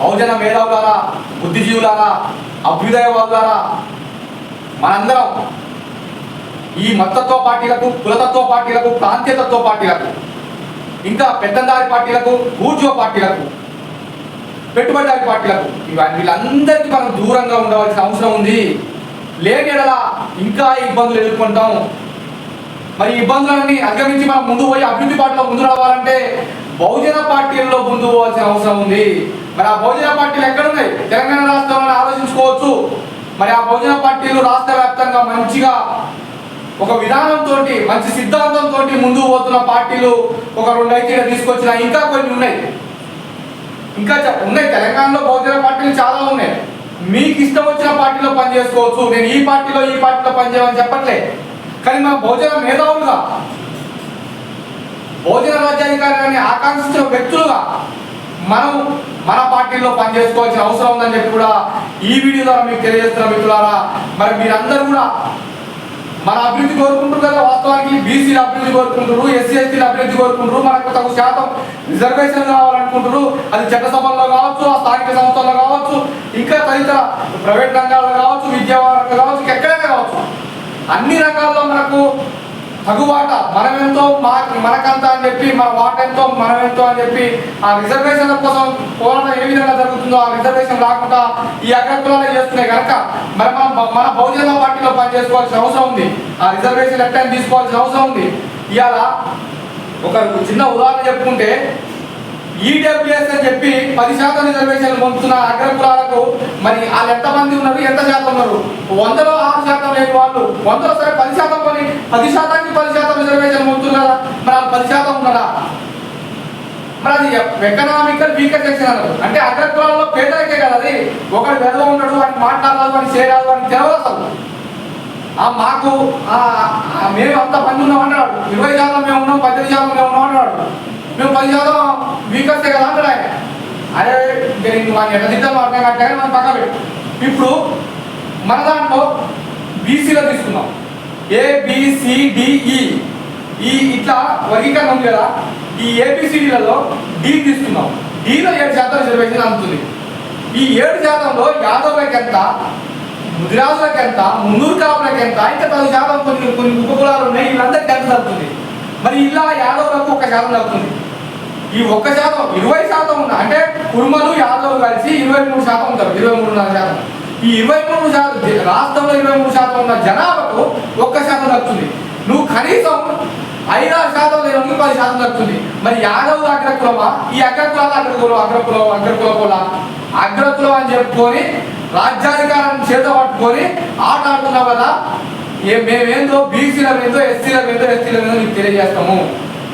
బహుజన మేధావులారా బుద్ధిజీవులారా అభ్యుదయవాదులారా మనందరం ఈ మతత్వ పార్టీలకు కులతత్వ పార్టీలకు ప్రాంతీయతత్వ పార్టీలకు ఇంకా పెద్దందారి పార్టీలకు ఊర్జో పార్టీలకు పెట్టుబడిదారి పార్టీలకు ఇవన్నీ వీళ్ళందరికీ మనం దూరంగా ఉండవలసిన అవసరం ఉంది. లేని ఇంకా ఇబ్బందులు ఎదుర్కొంటాం. మరి ఇబ్బందులన్నీ అధిగమించి మనం ముందు పోయి అభివృద్ధి పాటలో ముందు రావాలంటే బహుజన పార్టీల్లో ముందు పోవాల్సిన అవసరం ఉంది. మరి ఆ బహుజన పార్టీలు ఎక్కడున్నాయి? తెలంగాణ రాష్ట్రంలో ఆలోచించుకోవచ్చు. మరి ఆ బహుజన పార్టీలు రాష్ట్ర వ్యాప్తంగా మంచిగా ఒక విధానంతో మంచి సిద్ధాంతంతో ముందుకు పోతున్న పార్టీలు ఒక రెండు అయితే తీసుకొచ్చిన ఇంకా కొన్ని ఉన్నాయి. ఇంకా ఉన్నాయి. తెలంగాణలో బహుజన పార్టీలు చాలా ఉన్నాయి. మీకు ఇష్టం వచ్చిన పార్టీలో పని చేసుకోవచ్చు నేను ఈ పార్టీలో ఈ పార్టీలో పని చేయమని చెప్పట్లే. కానీ మా బహుజన మేధావులుగా భోజన రాజ్యాధికారాన్ని ఆకాంక్షించిన వ్యక్తులుగా మనం మన పార్టీలో పని చేసుకోవాల్సిన అవసరం ఉందని చెప్పి కూడా ఈ వీడియో ద్వారా మీకు తెలియజేస్తున్న మిత్రులారా మరి మీరందరూ కూడా మన అభివృద్ధి కోరుకుంటారు కదా వాస్తవానికి బీసీల అభివృద్ధి కోరుకుంటారు ఎస్సీ ఎస్టీల అభివృద్ధి కోరుకుంటారు మనకు తగు శాతం రిజర్వేషన్ కావాలనుకుంటారు అది చట్టసభల్లో కావచ్చు ఆ స్థానిక సంస్థల్లో కావచ్చు ఇంకా తదితర ప్రైవేట్ రంగాల్లో కావచ్చు విద్యా రంగంలో కావచ్చు ఎక్కడైనా కావచ్చు. అన్ని రంగాల్లో మనకు తగుబాట మనమెంతో మా మనకంత అని చెప్పి మన వాటెంతో మనమెంతో అని చెప్పి ఆ రిజర్వేషన్ల కోసం పోరాటం ఏ విధంగా జరుగుతుందో ఆ రిజర్వేషన్ రాకుండా ఈ అగ్రకులాలు చేస్తున్నాయి కనుక మరి మనం మన బహుజన పార్టీలో పనిచేసుకోవాల్సిన అవసరం ఉంది. ఆ రిజర్వేషన్ ఎట్లా తీసుకోవాల్సిన అవసరం ఉంది. ఇవాళ ఒక చిన్న ఉదాహరణ చెప్పుకుంటే ఈడబ్ల్యూఎస్ అని చెప్పి పది శాతం రిజర్వేషన్లు పొందుతున్న అగ్రకులాలకు మరి వాళ్ళు ఎంతమంది ఉన్నారు. ఎంత శాతం ఉన్నారు? వందలో ఆరు శాతం లేని వాళ్ళు. వందలో సరే పది శాతం కొని పది శాతానికి పది శాతం రిజర్వేషన్ పొందుతున్నారు కదా. మరి వాళ్ళు పది శాతం ఉన్నారా మరి అది ఎకనామికల్ వీకర్ సెక్షన్ అన్నారు. అంటే అగ్రకులాల్లో పేదరికే కదా అది. ఒకడు వెదవ ఉన్నాడు వాడిని మాట్లాడాలి వాడిని చేయరాదు వాడిని తెలవదు అసలు. ఆ మాకు మేము అంత మంది ఉన్నాం అన్నాడు. ఇరవై శాతం మేము ఉన్నాం పద్దెనిమిది శాతం మేము ఉన్నాం అన్నాడు. మేము పది శాతం వీకర్సే కదా అంటాడు ఆయన అరే నేను మన ఎంత తింటాం అర్థం కట్టే మనం పక్క పెట్టు. ఇప్పుడు మన దాంట్లో బీసీలో తీసుకున్నాం ఏబిసిడిఈ e. ఈ ఇట్లా వర్గీకరణ ఉంది కదా. ఈ ఏబిసిడిలలో డి తీసుకున్నాం డీలో ఏడు శాతం రిజర్వేషన్ అందుతుంది. ఈ ఏడు శాతంలో యాదవులకి ఎంత ముదిరాజులకు ఎంత మున్నూరు కాపులకు ఎంత ఇంకా పది శాతం కొన్ని కొన్ని ఉపకులాలు ఉన్నాయి వీళ్ళందరికీ ఎంత తగ్గుతుంది? మరి ఇలా యాదవులకు ఒక శాతం తగ్గుతుంది. ఈ ఒక్క శాతం ఇరవై శాతం ఉన్న అంటే కుర్మలు యాదవ్ కలిసి ఇరవై మూడు శాతం ఉంటారు ఇరవై మూడున్నర శాతం. ఈ ఇరవై మూడు శాతం రాష్ట్రంలో ఇరవై మూడు శాతం ఉన్న జనాభాకు ఒక్క శాతం దక్కుతుంది. నువ్వు కనీసం ఐదారు శాతం లేని పది శాతం తగ్గుతుంది మరి యాదవ్ అగ్రకులమా? ఈ అగ్రకులాలు అగ్రకులం అగ్రకులం అగ్రకుల కుల అగ్రకులం అని చెప్పుకొని రాజ్యాధికారం చేత పట్టుకొని ఆట ఆడుతున్నావు కదా ఏ మేమేందో బీసీల మీద ఎస్సీల మీద ఎస్టీల మీద నీకు తెలియజేస్తాము.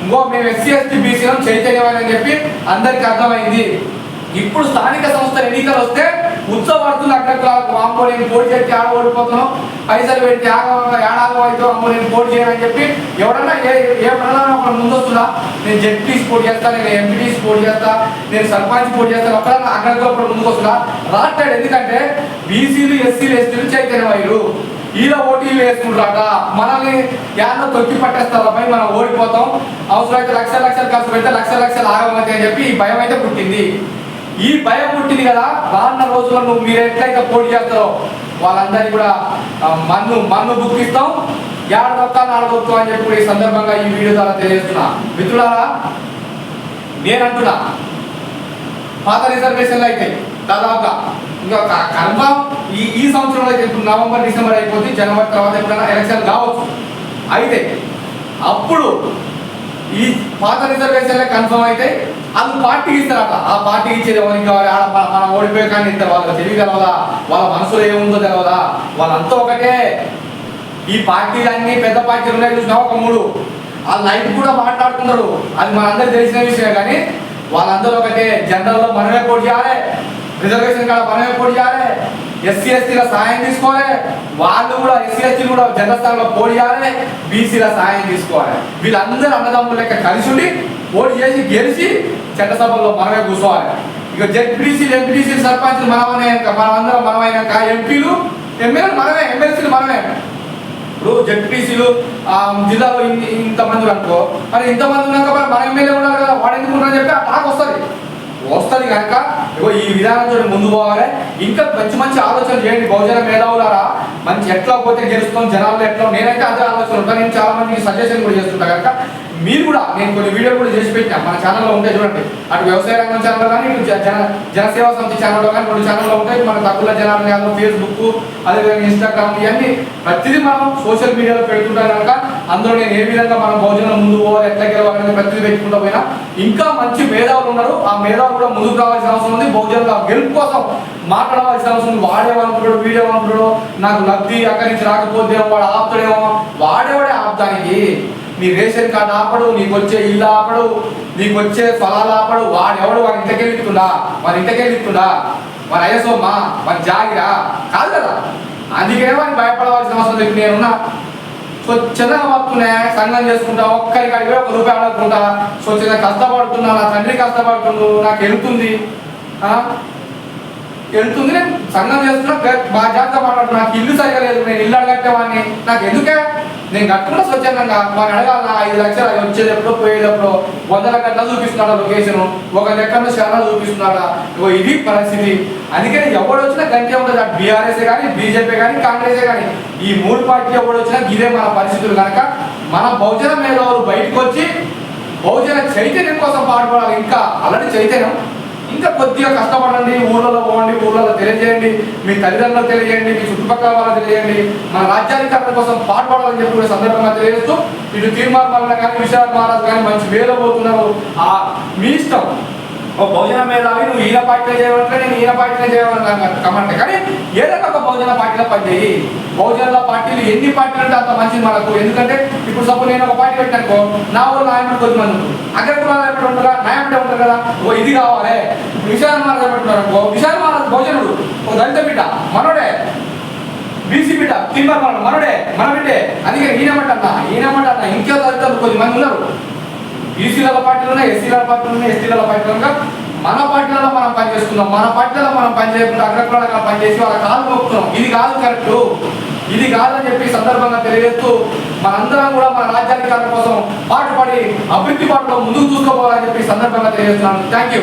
ఇంకో మేము ఎస్సీ ఎస్టీ బీసీలం చైతన్యమని చెప్పి అందరికి అర్థమైంది. ఇప్పుడు స్థానిక సంస్థల ఎన్నికలు వస్తే ఉత్సవార్థులు అగ్రకులాలకు అమ్మో నేను పోటీ చేసి ఆడ ఓడిపోతున్నాం. పైసలు పెట్టి ఆగ ఏడాది అయితే అమ్మో నేను పోటీ చేయనని చెప్పి ఎవడన్నా ఏ ఏ ప్రధాన ఒక ముందొస్తున్నా నేను జెడ్పీస్ పోటీ చేస్తా నేను ఎంపీటీస్ పోటీ చేస్తా నేను సర్పంచ్ పోటీ చేస్తాను ఒక్కడన్నా అగ్రకుల కూడా ముందుకు వస్తున్నా రాస్తాడు ఎందుకంటే బీసీలు ఎస్సీలు ఎస్టీలు చైతన్యమయ్యారు ఈలో ఓటీలు వేసుకుంటారట. మనల్ని యాన్న తొక్కి పట్టేస్తారా? పై మనం ఓడిపోతాం. అవసరమైతే లక్షల లక్షలు ఖర్చు పెడితే లక్ష లక్షలు ఆగమవుతాయి అని చెప్పి ఈ భయం అయితే పుట్టింది. ఈ భయం పుట్టింది కదా రానున్న రోజుల్లో నువ్వు మీరు ఎట్లయితే పోటీ చేస్తారో వాళ్ళందరినీ కూడా మన్ను మన్ను బుక్కిస్తాం ఏడ రొక్కాలు ఆడబోతు అని చెప్పి ఈ సందర్భంగా ఈ వీడియో ద్వారా తెలియజేస్తున్నా. మిత్రులారా నేనంటున్నా పాత రిజర్వేషన్లు అయితే దాదాపుగా ఇంకా కన్ఫామ్ ఈ ఈ సంవత్సరంలో ఇప్పుడు నవంబర్ డిసెంబర్ అయిపోతే జనవరి తర్వాత ఎప్పుడైనా ఎలక్షన్ కావచ్చు. అయితే అప్పుడు ఈ పాత రిజర్వేషన్లే కన్ఫర్మ్ అయితే వాళ్ళు పార్టీకి ఇస్తారట. ఆ పార్టీకి ఇచ్చేది ఎవరికి కావాలి? ఆడ మన- మనం ఓడిపోయే కానీ ఇస్తారు. వాళ్ళకి తెలివి తెలవదా? వాళ్ళ మనసులో ఏముందో తెలవదా? వాళ్ళంతా ఒకటే. ఈ పార్టీలన్నీ పెద్ద పార్టీలు ఉన్నాయి చూసినా ఒక మూడు. ఆ లైఫ్ కూడా మాట్లాడుతున్నారు. అది మనందరికి తెలిసిన విషయమే కానీ వాళ్ళందరూ ఒకటే. జనరల్లో మనమే పోటీ చేయాలి. రిజర్వేషన్ కాడ మనమే పోటీ చేయాలి. ఎస్సీ ఎస్టీల సాయం తీసుకోవాలి. వాళ్ళు కూడా ఎస్సీ ఎస్టీలు కూడా జనరల్ స్థానంలో పోటీ చేయాలి. బీసీల సాయం తీసుకోవాలి. వీళ్ళందరూ అన్నదమ్ముల లెక్క కలిసి ఉండి పోటీ చేసి గెలిచి చట్టసభలో మనమే కూర్చోవాలి. ఇక జెడ్పీసీలు ఎంపీటీసీలు సర్పంచ్లు మనమనే మనమందరం మనమైనాక ఎంపీలు ఎమ్మెల్యేలు మనమే ఎమ్మెల్సీలు మనమే. ఇప్పుడు జెడ్పీసీలు జిల్లాలో ఇంతమంది అనుకో. మరి ఇంతమంది ఉన్నాక మరి మన ఎమ్మెల్యే ఉన్నారు కదా. వాడు ఎందుకు ఉన్నారని చెప్పి ఆ టాక్ వస్తుంది. వస్తుంది కనుక ఈ విధానంతో ముందు పోవాలి. ఇంకా మంచి మంచి ఆలోచన చేయండి బహుజన మేధావులారా. మంచి ఎట్లా పోతే గెలుస్తాం జనాల్లో ఎట్లా నేనైతే అదే ఆలోచన ఉంటాను. నేను చాలా మందికి సజెషన్ కూడా చేస్తుంటా. కనుక మీరు కూడా నేను కొన్ని వీడియోలు కూడా చేసి పెట్టిన. మన ఛానల్లో ఉంటాయి చూడండి. అటు వ్యవసాయ రంగం ఛానల్లో కానీ ఇటు జన జనసేవా సమితి ఛానల్లో కానీ కొన్ని ఛానల్లో ఉంటాయి. మన తక్కువ జనాలు కాదు ఫేస్బుక్ అదేవిధంగా ఇన్స్టాగ్రామ్ ఇవన్నీ ప్రతిదీ మనం సోషల్ మీడియాలో పెడుతుంటాం కనుక అందులో నేను ఏ విధంగా మనం భోజనం ముందు పోవాలి ఎట్లా గెలవాలని ప్రతిదీ పెట్టుకుంటూ పోయినా ఇంకా మంచి మేధావులు ఉన్నారు. ఆ మేధావులు కూడా ముందుకు రావాల్సిన అవసరం ఉంది. భోజనంలో గెలుపు కోసం మాట్లాడవలసిన అవసరం ఉంది. వాడేమనుకుంటాడు వీడేమనుకుంటాడు నాకు లబ్ధి అక్కడి నుంచి రాకపోతే వాడు ఆపుతాడేమో. వాడేవాడే ఆపుతానికి. నీ రేషన్ కార్డు ఆపడు నీకు వచ్చే ఇల్లు ఆపడు నీకు వచ్చే ఫలాలు ఆపడు. వాడెవడు? వాడి ఇంటికి వాడి ఇంటికి వెళ్ళిస్తుందా వాడి అయ్యసోమ్మా? వాడి జాగిరా? కాదు కదా. అందుకే వాడిని భయపడవలసిన అవసరం లేదు. నేనున్నా స్వచ్ఛంగా పడుతున్నా సంఘం చేసుకుంటా ఒక్కరికి అడిగి ఒక రూపాయి అడగకుండా స్వచ్ఛంగా కష్టపడుతున్నా నా తండ్రి కష్టపడుతుండు నాకు వెళ్తుంది ఆ? వెళ్తుంది నేను సంఘం చేస్తున్నా గ- జాగ్రత్త మాట్లాడుతున్నా నాకు ఇల్లు సరిగా లేదు నేను ఇల్లు అడగట్టేవాడిని నాకు ఎందుకే నేను కట్టుకున్న స్వచ్ఛందంగా వాడిని అడగాల ఐదు లక్షలు అవి వచ్చేటప్పుడు పోయేటప్పుడు వందల గంటల చూపిస్తున్నాడు లొకేషన్? ఒక లెక్కన చాలా చూపిస్తున్నాడా? ఇగో ఇది పరిస్థితి. అందుకని ఎవడు వచ్చినా గంటే ఉండదు. అటు బీఆర్ఎస్ కానీ బీజేపీ కానీ కాంగ్రెస్ కానీ ఈ మూడు పార్టీ ఎవడు వచ్చినా ఇదే మన పరిస్థితులు. కనుక మన బహుజన మేధావులు బయటకు వచ్చి బహుజన చైతన్యం కోసం పాటుపడాలి. ఇంకా అలాంటి చైతన్యం ఇంకా కొద్దిగా కష్టపడండి ఊళ్ళలో పోండి ఊళ్ళలో తెలియజేయండి మీ తల్లిదండ్రులు తెలియజేయండి మీ చుట్టుపక్కల వాళ్ళకి తెలియజేయండి మన రాజ్యాధికారుల కోసం పాటుపడాలని చెప్పి సందర్భంగా తెలియజేస్తూ ఇటు తీర్మార్ మరణ కానీ విశాఖ మహారాజ్ కానీ మంచి వేలో పోతున్నారు. ఆ మీ ఇష్టం. ఓ భోజనం మీద నువ్వు ఈయన పార్టీలో చేయమంటే నేను ఈయన పార్టీలో చేయాలన్నా కమంటే. కానీ ఏదైనా పార్టీలో పనిచేయి బహుజనుల పార్టీలు ఎన్ని పార్టీలు అంటే అంత మంచిది మనకు. ఎందుకంటే ఇప్పుడు సపోజ్ నేను ఒక పార్టీ పెట్టానుకో నా ఊళ్ళో నాయకుడు కొద్ది మంది ఉంటారు. ఎక్కడ నాయకుడు ఉంటారా? నాయకుడే ఉంటారు కదా? ఓ ఇది కావాలి. విశాల మహారాజ్ పెట్టున్నారు అనుకో విశాల్ మహారాజ్ బహుజనుడు. ఒక దళిత బిడ్డ మనోడే. బీసీ బిడ్డ తిమ్మర్ మన మనోడే మన బిడ్డే. అందుకే ఈయనమంటన్నా ఈయనమంటన్నా ఇంకే దళితులు కొద్ది మంది ఉన్నారు. బీసీల పార్టీలు ఉన్నాయి ఎస్సీల పార్టీలు ఉన్నాయి ఎస్టీల పార్టీలు ఉన్నాయి. మన పార్టీలలో మనం పనిచేస్తున్నాం మన పార్టీలలో మనం పనిచేయకుండా అగ్రకులంగా పనిచేసి వాళ్ళ కాలు మొక్కుతున్నాం ఇది కాదు కరెక్ట్. ఇది కాదని చెప్పి సందర్భంగా తెలియజేస్తూ మనందరం కూడా మన రాజ్యాధికారుల కోసం పాటుపడి అభివృద్ధి పాటలో ముందుకు చూసుకోవాలని చెప్పి సందర్భంగా తెలియజేస్తున్నాను. Thank you